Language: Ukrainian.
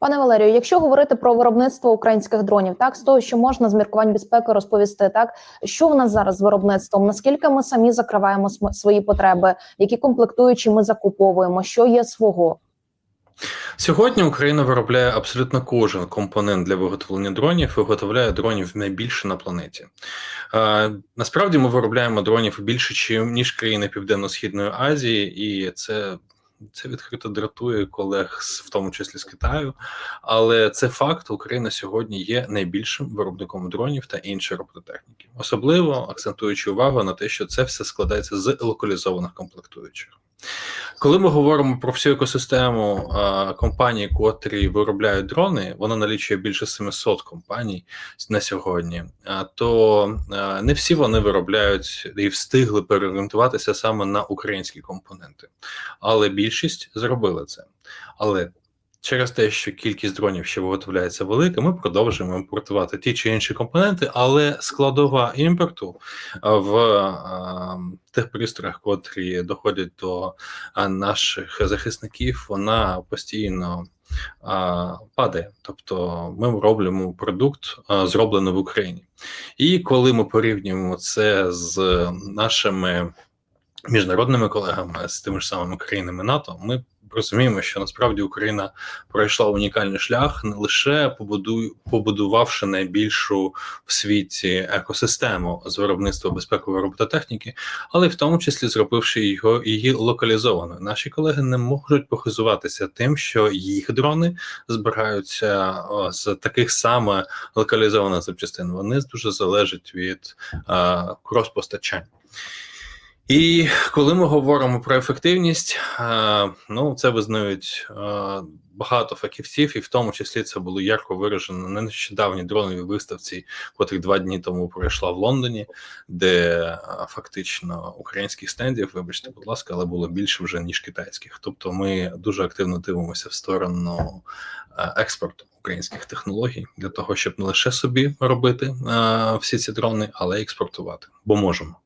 Пане Валерію, якщо говорити про виробництво українських дронів, так з того, що можна з міркувань безпеки розповісти, так що в нас зараз з виробництвом? Наскільки ми самі закриваємо свої потреби, які комплектуючі ми закуповуємо, що є свого? Сьогодні Україна виробляє абсолютно кожен компонент для виготовлення дронів, виготовляє дронів найбільше на планеті. Е, насправді ми виробляємо дронів більше, ніж країни Південно-Східної Азії, і це. Це відкрито дратує колег, в тому числі з Китаю, але це факт. Україна сьогодні є найбільшим виробником дронів та іншої робототехніки, особливо акцентуючи увагу на те, що це все складається з локалізованих комплектуючих. Коли ми говоримо про всю екосистему а, компаній, котрі виробляють дрони, вона налічує більше 700 компаній на сьогодні. А, то а, не всі вони виробляють і встигли переорієнтуватися саме на українські компоненти, але більшість зробили це. Але через те, що кількість дронів ще виготовляється велика, ми продовжуємо імпортувати ті чи інші компоненти, але складова імпорту в а, тих пристроях, котрі доходять до наших захисників, вона постійно а, падає. Тобто ми робимо продукт, зроблений в Україні. І коли ми порівнюємо це з нашими міжнародними колегами, з тими ж самими країнами НАТО, ми розуміємо, що насправді Україна пройшла унікальний шлях, не лише побудувавши найбільшу в світі екосистему з виробництва безпекової робототехніки, але в тому числі зробивши його її локалізованою. Наші колеги не можуть похизуватися тим, що їх дрони збираються з таких саме локалізованих запчастин. Вони дуже залежать від е, крос-постачань. І коли ми говоримо про ефективність, е, ну це визнають е, багато фахівців, і в тому числі це було ярко виражено на нещодавній дроновій виставці, котрі два дні тому пройшла в Лондоні, де е, фактично українських стендів, вибачте, будь ласка, але було більше вже ніж китайських. Тобто, ми дуже активно дивимося в сторону експорту українських технологій для того, щоб не лише собі робити е, всі ці дрони, але й експортувати, бо можемо.